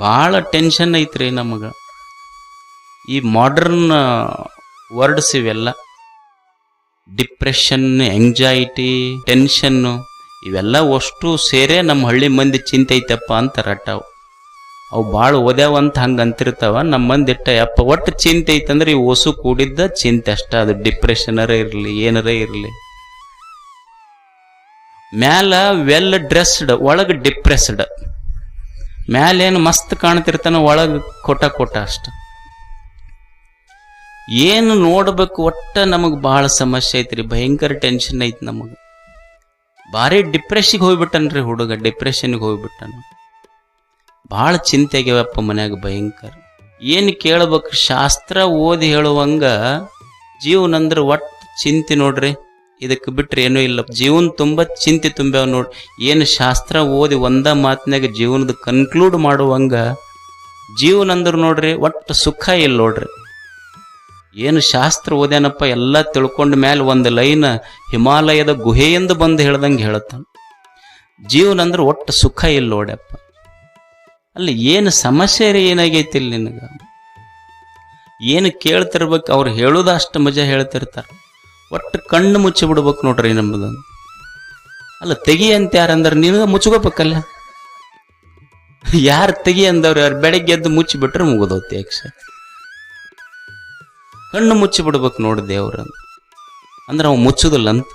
ಭಾಳ ಟೆನ್ಷನ್ ಐತ್ರಿ ನಮಗೆ. ಈ ಮಾಡರ್ನ್ ವರ್ಡ್ಸ್ ಇವೆಲ್ಲ ಡಿಪ್ರೆಷನ್ ಎಂಗ್ಜೈಟಿ ಟೆನ್ಷನ್ನು ಇವೆಲ್ಲ ಅಷ್ಟು ಸೇರೆ ನಮ್ಮ ಹಳ್ಳಿ ಮಂದಿ ಚಿಂತೆ ಐತಪ್ಪ ಅಂತ ರಟ್ಟಾವು. ಅವು ಭಾಳ ಓದ್ಯಾವ ಅಂತ ಹಂಗೆ ಅಂತಿರ್ತಾವ. ನಮ್ಮ ಮಂದಿ ಇಟ್ಟ, ಯಪ್ಪ, ಒಟ್ಟು ಚಿಂತೆ ಐತಂದ್ರೆ ಈ ಹೊಸು ಕೂಡಿದ್ದ ಚಿಂತೆ ಅಷ್ಟ. ಅದು ಡಿಪ್ರೆಷನರೇ ಇರಲಿ, ಏನರ ಇರಲಿ. ಮ್ಯಾಲ ವೆಲ್ ಡ್ರೆಸ್ಡ್ ಒಳಗೆ ಡಿಪ್ರೆಸ್ಡ್ ಮ್ಯಾಲೇನು ಮಸ್ತ್ ಕಾಣ್ತಿರ್ತಾನ ಒಳಗೆ ಕೊಟ್ಟ ಕೊಟ್ಟ ಅಷ್ಟ. ಏನು ನೋಡ್ಬೇಕು ಒಟ್ಟ ನಮಗೆ ಬಹಳ ಸಮಸ್ಯೆ ಐತ್ರಿ, ಭಯಂಕರ ಟೆನ್ಷನ್ ಐತಿ ನಮಗೆ. ಭಾರಿ ಡಿಪ್ರೆಷನ್ಗೆ ಹೋಗ್ಬಿಟ್ಟನ್ರಿ ಹುಡುಗ ಡಿಪ್ರೆಷನ್ಗೆ ಹೋಗ್ಬಿಟ್ಟನು. ಭಾಳ ಚಿಂತೆ ಆಗ್ಯಾವಪ್ಪ ಮನ್ಯಾಗ ಭಯಂಕರ. ಏನು ಕೇಳ್ಬೇಕು, ಶಾಸ್ತ್ರ ಓದಿ ಹೇಳುವಂಗ ಜೀವನಂದ್ರೆ ಒಟ್ಟು ಚಿಂತೆ ನೋಡ್ರಿ. ಇದಕ್ಕೆ ಬಿಟ್ಟರೆ ಏನೂ ಇಲ್ಲ. ಜೀವನ ತುಂಬ ಚಿಂತೆ ತುಂಬ್ಯಾವ ನೋಡಿ. ಏನು ಶಾಸ್ತ್ರ ಓದಿ ಒಂದ ಮಾತಿನಾಗ ಜೀವನದ ಕನ್ಕ್ಲೂಡ್ ಮಾಡುವಂಗ ಜೀವನ ಅಂದ್ರೆ ನೋಡ್ರಿ ಒಟ್ಟು ಸುಖ ಇಲ್ಲ ನೋಡ್ರಿ. ಏನು ಶಾಸ್ತ್ರ ಓದ್ಯಾನಪ್ಪ ಎಲ್ಲ ತಿಳ್ಕೊಂಡ ಮೇಲೆ ಒಂದು ಲೈನ್ ಹಿಮಾಲಯದ ಗುಹೆಯಿಂದ ಬಂದು ಹೇಳ್ದಂಗೆ ಹೇಳುತ್ತಾನೆ ಜೀವನ ಅಂದ್ರೆ ಒಟ್ಟು ಸುಖ ಇಲ್ಲ ನೋಡ್ಯಪ್ಪ. ಅಲ್ಲಿ ಏನು ಸಮಸ್ಯೆ ರೀ ಏನಾಗೈತಿ ಇಲ್ಲಿ ನಿನಗೆ? ಏನು ಕೇಳ್ತಿರ್ಬೇಕು ಅವ್ರು ಹೇಳೋದು ಅಷ್ಟು ಮಜಾ ಹೇಳ್ತಿರ್ತಾರೆ. ಒಟ್ಟು ಕಣ್ಣು ಮುಚ್ಚಿ ಬಿಡ್ಬೇಕು ನೋಡ್ರಿ ನಮ್ದು. ಅಲ್ಲ, ತೆಗಿ ಅಂತ ಯಾರಂದ್ರೆ ನಿನಗೆ ಮುಚ್ಕೋಬೇಕಲ್ಲ? ಯಾರು ತೆಗಿ ಅಂದವ್ರು, ಯಾರು ಬೆಳಗ್ಗೆ ಎದ್ದು ಮುಚ್ಚಿ ಬಿಟ್ರೆ ಮುಗಿದೋತಿ ಯಕ್ಷ. ಕಣ್ಣು ಮುಚ್ಚಿ ಬಿಡ್ಬೇಕು ನೋಡಿ ದೇವ್ರ. ಅಂದ್ರೆ ಅವ್ ಮುಚ್ಚುದಿಲ್ಲ ಅಂತ.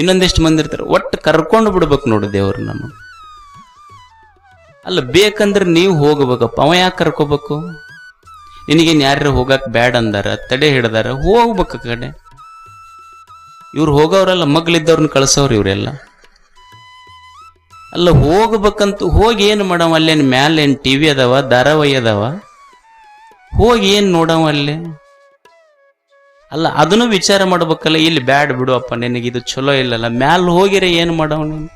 ಇನ್ನೊಂದಿಷ್ಟು ಮಂದಿ ಇರ್ತಾರೆ, ಒಟ್ಟು ಕರ್ಕೊಂಡು ಬಿಡ್ಬೇಕು ನೋಡಿ ದೇವ್ರ ನಮ್ಮ ಅಲ್ಲ, ಬೇಕಂದ್ರೆ ನೀವು ಹೋಗ್ಬೇಕಪ್ಪ, ಅವ ಯಾಕೆ ಕರ್ಕೋಬೇಕು? ನಿನಗೇನು ಯಾರು ಹೋಗಕ್ಕೆ ಬ್ಯಾಡ್ ಅಂದಾರ ತಡೆ ಹಿಡ್ದಾರ, ಹೋಗ್ಬೇಕು ಕಡೆ. ಇವ್ರು ಹೋಗೋರೆಲ್ಲ ಮಗ್ಲಿದ್ದವ್ರನ್ನ ಕಳ್ಸೋರು ಇವರೆಲ್ಲ ಅಲ್ಲ ಹೋಗ್ಬೇಕಂತ ಹೋಗಿ ಏನು ಮಾಡವ ಅಲ್ಲೇನು ಮ್ಯಾಲೆ ಏನು ಟಿ ವಿ ಅದಾವ, ಧಾರಾವಾಹಿ ಅದಾವ? ಹೋಗಿ ಏನು ನೋಡವ ಅಲ್ಲಿ? ಅಲ್ಲ ಅದನ್ನು ವಿಚಾರ ಮಾಡ್ಬೇಕಲ್ಲ, ಇಲ್ಲಿ ಬ್ಯಾಡ್ ಬಿಡುವಪ್ಪ ನಿನಗೆ ಇದು ಚಲೋ ಇಲ್ಲಲ್ಲ. ಮ್ಯಾಲ್ ಹೋಗಿರ ಏನು ಮಾಡವ ನೀನು?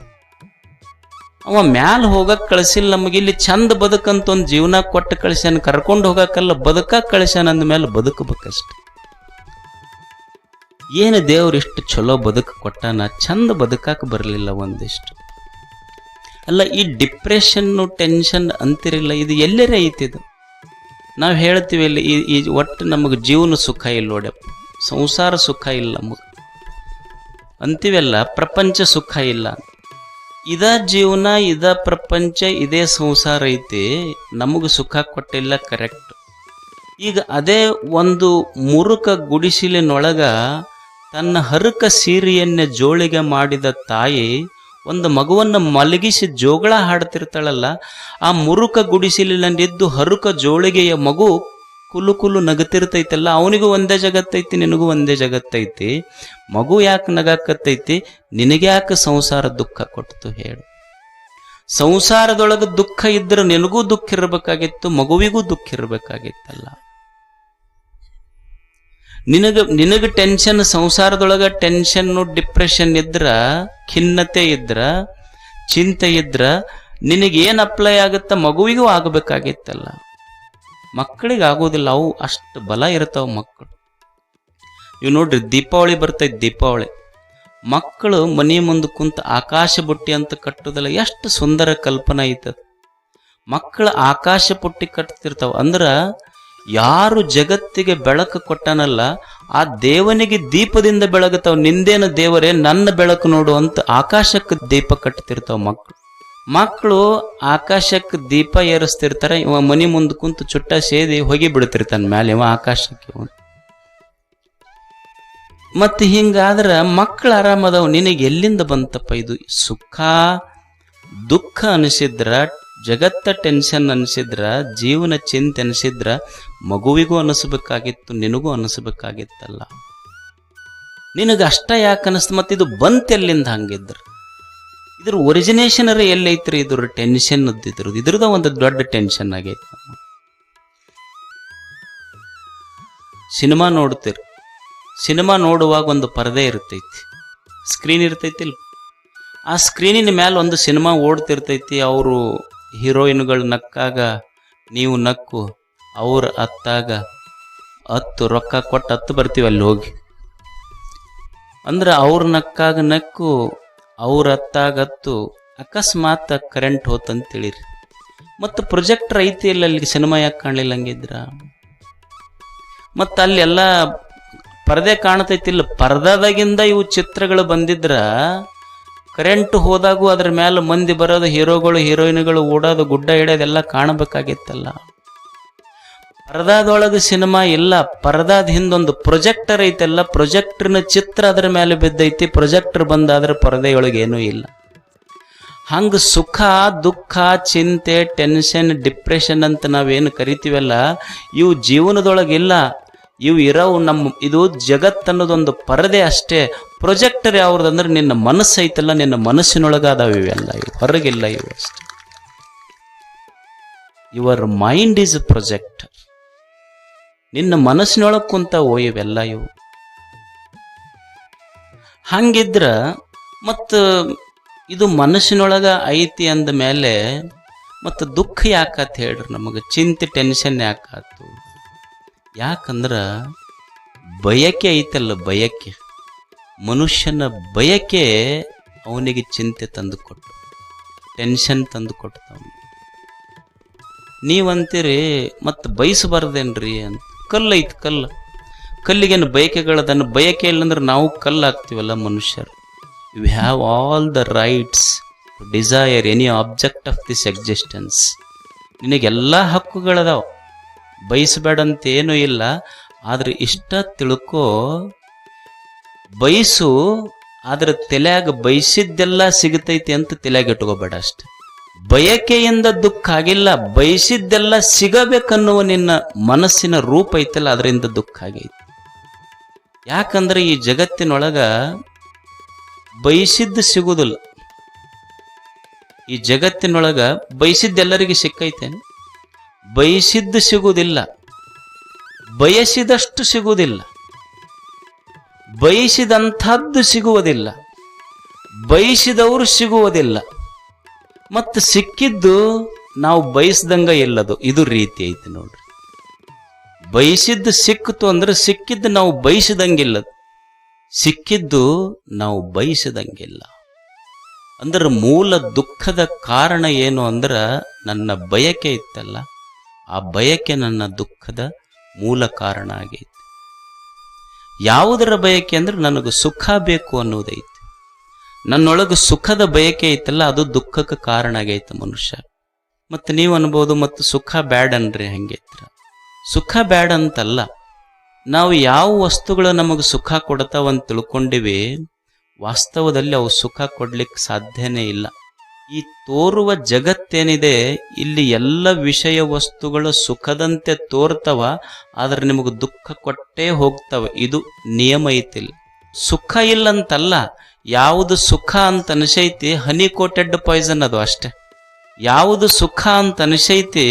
ಅವ ಮ್ಯಾಲ್ ಹೋಗಕ್ ಕಳಿಸಿಲ್ಲ, ನಮಗೆ ಇಲ್ಲಿ ಚಂದ ಬದುಕಂತ ಒಂದು ಜೀವನ ಕೊಟ್ಟು ಕಳ್ಸ್ಯಾನ, ಕರ್ಕೊಂಡು ಹೋಗಕ್ಕಲ್ಲ ಬದುಕಕ್ ಅಂದ ಮೇಲೆ ಬದುಕಬೇಕಷ್ಟೆ. ಏನು ದೇವ್ರು ಇಷ್ಟು ಚಲೋ ಬದುಕು ಕೊಟ್ಟಾನ ಚಂದ ಬದುಕಾಕ ಬರಲಿಲ್ಲ ಒಂದಿಷ್ಟು. ಅಲ್ಲ, ಈ ಡಿಪ್ರೆಷನ್ನು, ಟೆನ್ಷನ್ ಅಂತಿರಲಿಲ್ಲ, ಇದು ಎಲ್ಲರೇ ಐತಿದು ನಾವು ಹೇಳ್ತೀವಿ ಇಲ್ಲಿ, ಈ ಈ ಒಟ್ಟು ನಮಗೆ ಜೀವನ ಸುಖ ಇಲ್ಲ ನೋಡಪ್ಪ ಸಂಸಾರ ಸುಖ ಇಲ್ಲ ನಮಗೆ. ಅಂತೀವಲ್ಲ, ಪ್ರಪಂಚ ಸುಖ ಇಲ್ಲ. ಇದ ಜೀವನ, ಇದ ಪ್ರಪಂಚ, ಇದೇ ಸಂಸಾರ ಐತಿ, ನಮಗೆ ಸುಖ ಕೊಟ್ಟಿಲ್ಲ, ಕರೆಕ್ಟ್. ಈಗ ಅದೇ ಒಂದು ಮುರುಕ ಗುಡಿಸಿಲಿನೊಳಗ ತನ್ನ ಹರುಕ ಸೀರೆಯನ್ನೇ ಜೋಳಿಗೆ ಮಾಡಿದ ತಾಯಿ ಒಂದು ಮಗುವನ್ನು ಮಲಗಿಸಿ ಜೋಗಳ ಹಾಡ್ತಿರ್ತಾಳಲ್ಲ, ಆ ಮುರುಕ ಗುಡಿಸಿಲಿನಲ್ಲಿದ್ದು ಹರುಕ ಜೋಳಿಗೆಯ ಮಗು ಕುಲು ಕುಲು ನಗತಿರ್ತೈತಲ್ಲ ಅವನಿಗೂ ಒಂದೇ ಜಗತ್ತೈತಿ, ನಿನಗೂ ಒಂದೇ ಜಗತ್ತೈತಿ. ಮಗು ಯಾಕೆ ನಗಾಕತ್ತೈತಿ? ನಿನಗೆ ಯಾಕೆ ಸಂಸಾರ ದುಃಖ ಕೊಟ್ಟು ಹೇಳು. ಸಂಸಾರದೊಳಗೆ ದುಃಖ ಇದ್ರೆ ನಿನಗೂ ದುಃಖ ಇರಬೇಕಾಗಿತ್ತು, ಮಗುವಿಗೂ ದುಃಖ ಇರಬೇಕಾಗಿತ್ತಲ್ಲ. ನಿನಗ ನಿನಗ ಟೆನ್ಷನ್ ಸಂಸಾರದೊಳಗ ಟೆನ್ಷನ್ನು ಡಿಪ್ರೆಷನ್ ಇದ್ರ, ಖಿನ್ನತೆ ಇದ್ರ, ಚಿಂತೆ ಇದ್ರ, ನಿನಗೇನು ಅಪ್ಲೈ ಆಗುತ್ತ ಮಗುವಿಗೂ ಆಗಬೇಕಾಗಿತ್ತಲ್ಲ. ಮಕ್ಕಳಿಗೆ ಆಗೋದಿಲ್ಲ, ಅವು ಅಷ್ಟು ಬಲ ಇರ್ತಾವ ಮಕ್ಕಳು. ಇವು ನೋಡ್ರಿ, ದೀಪಾವಳಿ ಬರ್ತೈತಿ ದೀಪಾವಳಿ. ಮಕ್ಕಳು ಮನೆ ಮುಂದೆ ಕುಂತ ಆಕಾಶ ಬುಟ್ಟಿ ಅಂತ ಕಟ್ಟೋದಲ್ಲ ಎಷ್ಟು ಸುಂದರ ಕಲ್ಪನಾ ಐತದ. ಮಕ್ಕಳು ಆಕಾಶ ಪುಟ್ಟಿ ಕಟ್ತಿರ್ತಾವ ಅಂದ್ರ ಯಾರು ಜಗತ್ತಿಗೆ ಬೆಳಕು ಕೊಟ್ಟನಲ್ಲ, ಆ ದೇವನಿಗೆ ದೀಪದಿಂದ ಬೆಳಗುತ್ತಾವ. ನಿಂದೇನು ದೇವರೇ, ನನ್ನ ಬೆಳಕು ನೋಡು ಅಂತ ಆಕಾಶಕ್ಕೆ ದೀಪ ಕಟ್ತಿರ್ತಾವ ಮಕ್ಕಳು ಮಕ್ಕಳು ಆಕಾಶಕ್ಕೆ ದೀಪ ಏರಿಸ್ತಿರ್ತಾರೆ. ಇವ ಮನಿ ಮುಂದೆ ಕುಂತು ಚುಟ್ಟ ಸೇದಿ ಹೋಗಿ ಬಿಡ್ತಿರ್ತಾನೆ ಮ್ಯಾಲೆ ಇವ ಆಕಾಶಕ್ಕೆ ಇವ. ಮತ್ತೆ ಹಿಂಗಾದ್ರೆ ಮಕ್ಕಳು ಆರಾಮದವ್. ನಿನಗೆ ಎಲ್ಲಿಂದ ಬಂತಪ್ಪ ಇದು? ಸುಖ, ದುಃಖ ಅನಿಸಿದ್ರ, ಜಗತ್ತ ಟೆನ್ಷನ್ ಅನಿಸಿದ್ರ, ಜೀವನ ಚಿಂತೆ ಅನಿಸಿದ್ರ ಮಗುವಿಗೂ ಅನ್ನಿಸ್ಬೇಕಾಗಿತ್ತು, ನಿನಗೂ ಅನ್ನಿಸ್ಬೇಕಾಗಿತ್ತಲ್ಲ. ನಿನಗೆ ಅಷ್ಟ ಯಾಕೆ ಅನಿಸ್ತು ಮತ್ತೆ ಇದು ಬಂತ ಎಲ್ಲಿಂದ ಹಂಗಿದ್ರ? ಇದ್ರ ಒರಿಜಿನೇಷನರ ಎಲ್ಲೈತ್ರಿ ಇದ್ರ ಟೆನ್ಷನ್ ಇದ್ದಿದ್ರು ಇದ್ರದ ಒಂದು ದೊಡ್ಡ ಟೆನ್ಷನ್ ಆಗೈತಿ. ಸಿನಿಮಾ ನೋಡ್ತೀರಿ. ಸಿನಿಮಾ ನೋಡುವಾಗ ಒಂದು ಪರದೆ ಇರ್ತೈತಿ. ಸ್ಕ್ರೀನ್ ಇರ್ತೈತಿಲ್. ಆ ಸ್ಕ್ರೀನಿನ ಮೇಲೆ ಒಂದು ಸಿನಿಮಾ ಓಡ್ತಿರ್ತೈತಿ, ಅವರು ಹೀರೋಯಿನ್ಗಳು ನಕ್ಕಾಗ ನೀವು ನಕ್ಕು. ಅವ್ರ ಅತ್ತಾಗ ಹತ್ತು ರೊಕ್ಕ ಕೊಟ್ಟು ಹತ್ತು ಬರ್ತೀವಿ ಅಲ್ಲಿ ಹೋಗಿ. ಅಂದ್ರೆ ಅವ್ರ ನಕ್ಕಾಗ ನಕ್ಕು, ಅವ್ರ ಹತ್ತಾಗ ಹತ್ತು. ಅಕಸ್ಮಾತ್ ಕರೆಂಟ್ ಹೋತಂತೇಳಿರಿ. ಮತ್ತು ಪ್ರೊಜೆಕ್ಟರ್ ಐತಿ ಇಲ್ಲ ಅಲ್ಲಿ ಸಿನಿಮಾ ಯಾಕೆ ಕಾಣಲಿಲ್ಲ ಹಂಗಿದ್ರ? ಮತ್ತು ಅಲ್ಲಿ ಎಲ್ಲ ಪರದೆ ಕಾಣ್ತೈತಿಲ್ಲ. ಪರದಾದಾಗಿಂದ ಇವು ಚಿತ್ರಗಳು ಬಂದಿದ್ರ ಕರೆಂಟ್ ಹೋದಾಗೂ ಅದ್ರ ಮೇಲೆ ಮಂದಿ ಬರೋದು ಹೀರೋಗಳು ಹೀರೋಯಿನ್ಗಳು ಓಡೋದು, ಗುಡ್ಡ ಹಿಡಿಯೋದೆಲ್ಲ ಕಾಣಬೇಕಾಗಿತ್ತಲ್ಲ. ಪರದಾದೊಳಗೆ ಸಿನಿಮಾ ಇಲ್ಲ. ಪರದಾದ ಹಿಂದೊಂದು ಪ್ರೊಜೆಕ್ಟರ್ ಐತಲ್ಲ, ಪ್ರೊಜೆಕ್ಟರ್ನ ಚಿತ್ರ ಅದ್ರ ಮೇಲೆ ಬಿದ್ದೈತಿ, ಪ್ರೊಜೆಕ್ಟರ್ ಬಂದಾದ್ರೆ ಪರದೆಯೊಳಗೆ ಏನೂ ಇಲ್ಲ. ಹಂಗ ಸುಖ, ದುಃಖ, ಚಿಂತೆ, ಟೆನ್ಷನ್, ಡಿಪ್ರೆಷನ್ ಅಂತ ನಾವೇನು ಕರಿತೀವಲ್ಲ, ಇವು ಜೀವನದೊಳಗಿಲ್ಲ ಇವು ಇರೋವು ನಮ್ಮ, ಇದು ಜಗತ್ತನ್ನೋದೊಂದು ಪರದೆ ಅಷ್ಟೇ. ಪ್ರೊಜೆಕ್ಟರ್ ಯಾವ್ದಂದ್ರೆ ನಿನ್ನ ಮನಸ್ಸು ಐತಲ್ಲ, ನಿನ್ನ ಮನಸ್ಸಿನೊಳಗೆ ಅದಾವ ಇವೆಲ್ಲ. ಇವು ಹೊರಗಿಲ್ಲ ಇವು ಅಷ್ಟೇ. ಯುವರ್ ಮೈಂಡ್ ಈಸ್ ಪ್ರೊಜೆಕ್ಟರ್ ನಿನ್ನ ಮನಸ್ಸಿನೊಳಗೆ ಕುಂತಾವೋ ಇವೆಲ್ಲ ಇವು. ಹಂಗಿದ್ರ ಮತ್ತು ಇದು ಮನಸ್ಸಿನೊಳಗ ಐತಿ ಅಂದ ಮೇಲೆ ಮತ್ತು ದುಃಖ ಯಾಕತ್ ಹೇಳ್ರಿ ನಮಗೆ? ಚಿಂತೆ ಟೆನ್ಷನ್ ಯಾಕಾತು? ಯಾಕಂದ್ರೆ ಬಯಕೆ ಐತಲ್ಲ ಬಯಕೆ. ಮನುಷ್ಯನ ಬಯಕೆ ಅವನಿಗೆ ಚಿಂತೆ ತಂದು ಕೊಟ್ಟು ಟೆನ್ಷನ್ ತಂದು ಕೊಡ್ತಾವ ನೀವಂತೀರಿ ಮತ್ತು ಬಯಸಬಾರ್ದೇನ್ರಿ ಅಂತ. ಕಲ್ಲು ಐತಿ ಕಲ್ಲು. ಕಲ್ಲಿಗೇನು ಬಯಕೆಗಳದನ್ನು ಬಯಕೆ ಇಲ್ಲಂದ್ರೆ ನಾವು ಕಲ್ಲು ಮನುಷ್ಯರು. We have all the rights to desire any object of this existence ನಿನಗೆಲ್ಲ ಹಕ್ಕುಗಳದಾವ. ಏನೂ ಇಲ್ಲ, ಆದ್ರೆ ಇಷ್ಟ ತಿಳ್ಕೋ. ಬಯಸು, ಆದ್ರೆ ತಲೆಯಾಗ ಬಯಸಿದ್ದೆಲ್ಲ ಸಿಗತೈತಿ ಅಂತ ತಲೆಯಾಗ ಇಟ್ಕೋಬೇಡ ಅಷ್ಟೆ. ಬಯಕೆಯಿಂದ ದುಃಖ ಆಗಿಲ್ಲ, ಬಯಸಿದ್ದೆಲ್ಲ ಸಿಗಬೇಕನ್ನುವ ನಿನ್ನ ಮನಸ್ಸಿನ ರೂಪ ಐತಲ್ಲ, ಅದರಿಂದ ದುಃಖ ಆಗೈತಿ. ಯಾಕಂದ್ರೆ ಈ ಜಗತ್ತಿನೊಳಗ ಬಯಸಿದ್ದು ಸಿಗುವುದಿಲ್ಲ ಈ ಜಗತ್ತಿನೊಳಗ ಬಯಸಿದ್ದೆಲ್ಲರಿಗೆ ಸಿಕ್ಕೈತೇನೆ ಬಯಸಿದ್ದು ಸಿಗುವುದಿಲ್ಲ ಬಯಸಿದಷ್ಟು ಸಿಗುವುದಿಲ್ಲ ಬಯಸಿದಂಥದ್ದು ಸಿಗುವುದಿಲ್ಲ. ಬಯಸಿದವರು ಸಿಗುವುದಿಲ್ಲ. ಮತ್ತು ಸಿಕ್ಕಿದ್ದು ನಾವು ಬಯಸ್ದಂಗ ಇಲ್ಲದು ಇದು ರೀತಿ ಐತಿ ನೋಡ್ರಿ. ಬಯಸಿದ್ದು ಸಿಕ್ಕಿತು ಅಂದ್ರೆ ಸಿಕ್ಕಿದ್ದು ನಾವು ಬಯಸಿದಂಗಿಲ್ಲ. ಸಿಕ್ಕಿದ್ದು ನಾವು ಬಯಸಿದಂಗಿಲ್ಲ. ಅಂದ್ರೆ ಮೂಲ ದುಃಖದ ಕಾರಣ ಏನು ಅಂದ್ರೆ ನನ್ನ ಬಯಕೆ ಇತ್ತಲ್ಲ. ಆ ಬಯಕೆ ನನ್ನ ದುಃಖದ ಮೂಲ ಕಾರಣ ಆಗೈತಿ. ಯಾವುದರ ಬಯಕೆ ಅಂದ್ರೆ ನನಗೆ ಸುಖ ಬೇಕು ಅನ್ನೋದೈತಿ. ನನ್ನೊಳಗೆ ಸುಖದ ಬಯಕೆ ಐತಲ್ಲ, ಅದು ದುಃಖಕ್ಕೆ ಕಾರಣ ಆಗೈತೆ ಮನುಷ್ಯ. ಮತ್ತು ನೀವು ಅನ್ಬೋದು, ಮತ್ತು ಸುಖ ಬ್ಯಾಡ್ ಅನ್ರಿ ಹಂಗೈತ್ರ ಸುಖ ಬ್ಯಾಡ್ ಅಂತಲ್ಲ, ನಾವು ಯಾವ ವಸ್ತುಗಳು ನಮಗೆ ಸುಖ ಕೊಡ್ತಾವಂತ ತಿಳ್ಕೊಂಡಿವಿ, ವಾಸ್ತವದಲ್ಲಿ ಅವು ಸುಖ ಕೊಡ್ಲಿಕ್ಕೆ ಸಾಧ್ಯನೇ ಇಲ್ಲ. ಈ ತೋರುವ ಜಗತ್ತೇನಿದೆ, ಇಲ್ಲಿ ಎಲ್ಲ ವಿಷಯ ವಸ್ತುಗಳು ಸುಖದಂತೆ ತೋರ್ತವ, ಆದ್ರೆ ನಿಮಗೆ ದುಃಖ ಕೊಟ್ಟೇ ಹೋಗ್ತವೆ. ಇದು ನಿಯಮ ಐತಿಲ್ಲ ಸುಖ ಇಲ್ಲಂತಲ್ಲ ಯಾವುದು ಸುಖ ಅಂತ ಅನಿಸೈತಿ ಹನಿ ಕೋಟೆಡ್ ಪಾಯ್ಸನ್ ಅದು ಅಷ್ಟೆ. ಯಾವುದು ಸುಖ ಅಂತ ಅನಿಸೈತಿ,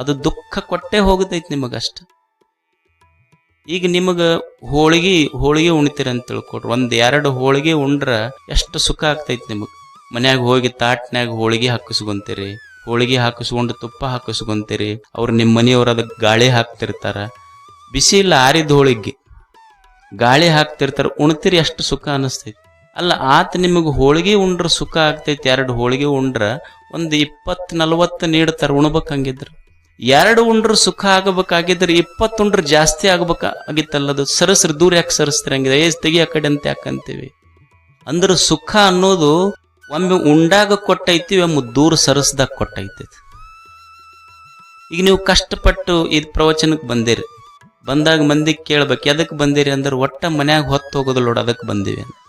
ಅದು ದುಃಖ ಕೊಟ್ಟೆ ಹೋಗುತ್ತೈತಿ ನಿಮಗಷ್ಟೆ. ಈಗ ನಿಮಗೆ ಹೋಳಿಗೆ ಹೋಳಿಗೆ ಉಣ್ತೀರ ಅಂತ ತಿಳ್ಕೊಡ್ರಿ ಒಂದ್ ಎರಡು ಹೋಳಿಗೆ ಉಂಡ್ರ ಎಷ್ಟು ಸುಖ ಆಗ್ತೈತಿ ನಿಮಗೆ. ಮನ್ಯಾಗ ಹೋಗಿ ತಾಟ್ನ್ಯಾಗ ಹೋಳಿಗೆ ಹಾಕಿಸ್ಕೊಂತೀರಿ, ಹೋಳಿಗೆ ಹಾಕಿಸ್ಕೊಂಡು ತುಪ್ಪ ಹಾಕಿಸ್ಕೊಂತೀರಿ, ಅವ್ರು ನಿಮ್ಮ ಮನೆಯವ್ರು ಅದಕ್ಕೆ ಗಾಳಿ ಹಾಕ್ತಿರ್ತಾರ. ಬಿಸಿ ಆರಿದ ಹೋಳಿಗೆ ಗಾಳಿ ಹಾಕ್ತಿರ್ತಾರ, ಉಣ್ತೀರಿ ಎಷ್ಟು ಸುಖ ಅನಿಸ್ತೈತಿ. ಅಲ್ಲ, ಆತ ನಿಮಗೆ ಹೋಳಿಗೆ ಉಂಡ್ರ ಸುಖ ಆಗ್ತೈತಿ, ಎರಡು ಹೋಳಿಗೆ ಉಂಡ್ರ, ಒಂದು ಇಪ್ಪತ್ತು ನಲವತ್ತು ನೀಡ್ತಾರ ಉಣ್ಬೇಕು ಹಂಗಿದ್ರ. ಎರಡು ಉಂಡ್ರ ಸುಖ ಆಗಬೇಕಾಗಿದ್ರೆ, ಇಪ್ಪತ್ತು ಉಂಡ್ರ ಜಾಸ್ತಿ ಆಗ್ಬೇಕಾಗಿತ್ತಲ್ಲ ಅದು ಸರಸ್ರ, ದೂರ ಯಾಕೆ ಸರಿಸ್ತೀರ ಹಂಗಿದೆ ಏಜ್ ತೆಗಿ ಆ ಕಡೆ ಅಂತ ಯಾಕಂತೀವಿ ಅಂದ್ರೆ ಸುಖ ಅನ್ನೋದು ಒಮ್ಮೆ ಉಂಡಾಗ ಕೊಟ್ಟೈತಿ, ಒಮ್ಮೆ ದೂರ ಸರಸ್ದಾಗ ಕೊಟ್ಟೈತಿ ಈಗ ನೀವು ಕಷ್ಟಪಟ್ಟು ಇದು ಪ್ರವಚನಕ್ಕೆ ಬಂದಿರಿ. ಬಂದಾಗ ಮಂದಿಗೆ ಕೇಳ್ಬೇಕು ಎದಕ್ಕೆ ಬಂದಿರಿ ಅಂದ್ರೆ, ಒಟ್ಟ ಮನ್ಯಾಗ ಹೊತ್ತು ಹೋಗೋದಿಲ್ಲ ನೋಡು ಅದಕ್ಕೆ ಬಂದಿವಿ ಅಂತ.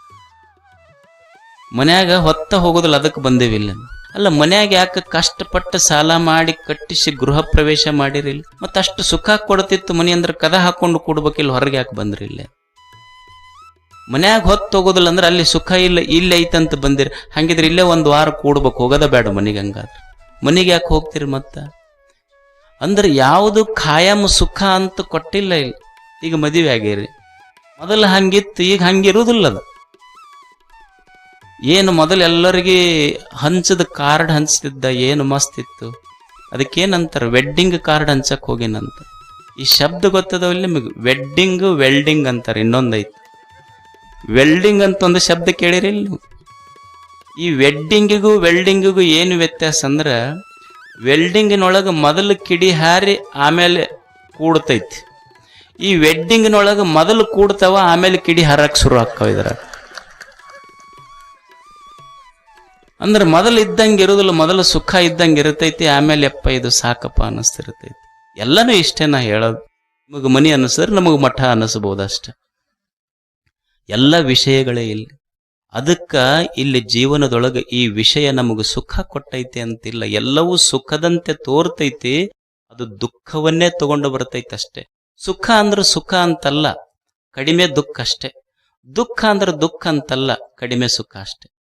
ಮನ್ಯಾಗ ಹೊತ್ತ ಹೋಗೋದಿಲ್ಲ, ಅದಕ್ಕೆ ಬಂದೇವಿಲ್ಲ ಅಲ್ಲ, ಮನ್ಯಾಗ ಯಾಕೆ ಕಷ್ಟಪಟ್ಟು ಸಾಲ ಮಾಡಿ ಕಟ್ಟಿಸಿ ಗೃಹ ಪ್ರವೇಶ ಮಾಡಿರಿಲ್ಲ ಮತ್ತೆ ಅಷ್ಟು ಸುಖ ಕೊಡ್ತಿತ್ತು ಮನೆ ಅಂದ್ರೆ ಕದ ಹಾಕೊಂಡು ಕೊಡ್ಬೇಕಿಲ್ಲ ಹೊರಗೆ ಯಾಕೆ ಬಂದ್ರಿ ಇಲ್ಲಿ? ಮನ್ಯಾಗ ಹೊತ್ತು ಹೋಗೋದಿಲ್ಲ ಅಂದ್ರೆ ಅಲ್ಲಿ ಸುಖ ಇಲ್ಲ, ಇಲ್ಲಿ ಐತಂತ ಬಂದಿರಿ. ಹಂಗಿದ್ರೆ ಇಲ್ಲೇ ಒಂದು ವಾರ ಕೂಡ್ಬೇಕು, ಹೋಗೋದ ಬೇಡ ಮನಿಗೆ ಹಂಗಾದ್ರೆ. ಮನೆಗೆ ಯಾಕೆ ಹೋಗ್ತೀರಿ ಮತ್ತ? ಅಂದ್ರೆ ಯಾವುದು ಖಾಯಂ ಸುಖ ಅಂತ ಕೊಟ್ಟಿಲ್ಲ ಇಲ್ಲಿ. ಈಗ ಮದುವೆ ಆಗಿರಿ. ಮೊದಲು ಹಂಗಿತ್ತು, ಈಗ ಹಂಗಿರುವುದಿಲ್ಲ ಅದು. ಏನು ಮೊದಲು ಎಲ್ಲರಿಗೆ ಹಂಚದ ಕಾರ್ಡ್ ಹಂಚ್ತಿದ್ದ ಏನು ಮಸ್ತ್ ಇತ್ತು. ಅದಕ್ಕೇನಂತಾರೆ ವೆಡ್ಡಿಂಗ್ ಕಾರ್ಡ್ ಹಂಚಕ್ ಹೋಗಿನಂತ. ಈ ಶಬ್ದ ಗೊತ್ತದವಲ್ಲಿ ನಿಮಗೆ ವೆಡ್ಡಿಂಗ್ ವೆಲ್ಡಿಂಗ್ ಅಂತಾರೆ, ಇನ್ನೊಂದೈತಿ. ವೆಲ್ಡಿಂಗ್ ಅಂತ ಒಂದು ಶಬ್ದ ಕೇಳಿರಿ ನೀವು. ಈ ವೆಡ್ಡಿಂಗಿಗೂ ವೆಲ್ಡಿಂಗಿಗೂ ಏನು ವ್ಯತ್ಯಾಸ ಅಂದ್ರೆ ವೆಲ್ಡಿಂಗಿನೊಳಗೆ ಮೊದಲು ಕಿಡಿ ಹಾರಿ, ಆಮೇಲೆ ಕೂಡ್ತೈತಿ. ಈ ವೆಡ್ಡಿಂಗಿನೊಳಗೆ ಮೊದಲು ಕೂಡ್ತಾವ, ಆಮೇಲೆ ಕಿಡಿ ಹಾರಕ್ ಶುರು ಆಗ್ತಾವ ಇದ್ರಾಗ. ಅಂದ್ರೆ ಮೊದಲು ಇದ್ದಂಗೆ ಇರೋದಿಲ್ಲ, ಮೊದಲು ಸುಖ ಇದ್ದಂಗೆ ಇರ್ತೈತಿ, ಆಮೇಲೆ ಎಪ್ಪ ಇದು ಸಾಕಪ್ಪ ಅನ್ನಿಸ್ತಿರ್ತೈತಿ. ಎಲ್ಲನೂ ಇಷ್ಟೇ ನಾ ಹೇಳೋದು. ನಿಮಗೆ ಮನಿ ಅನ್ನಿಸಿದ್ರೆ ನಮಗೆ ಮಠ ಅನ್ನಿಸ್ಬೋದು ಅಷ್ಟೆ. ಎಲ್ಲ ವಿಷಯಗಳೇ ಇಲ್ಲಿ. ಅದಕ್ಕ ಇಲ್ಲಿ ಜೀವನದೊಳಗೆ ಈ ವಿಷಯ ನಮಗೆ ಸುಖ ಕೊಟ್ಟೈತಿ ಅಂತಿಲ್ಲ. ಎಲ್ಲವೂ ಸುಖದಂತೆ ತೋರ್ತೈತಿ, ಅದು ದುಃಖವನ್ನೇ ತಗೊಂಡು ಬರ್ತೈತಿ ಅಷ್ಟೇ. ಸುಖ ಅಂದ್ರೆ ಸುಖ ಅಂತಲ್ಲ, ಕಡಿಮೆ ದುಃಖ ಅಷ್ಟೇ. ದುಃಖ ಅಂದ್ರೆ ದುಃಖ ಅಂತಲ್ಲ, ಕಡಿಮೆ ಸುಖ ಅಷ್ಟೇ.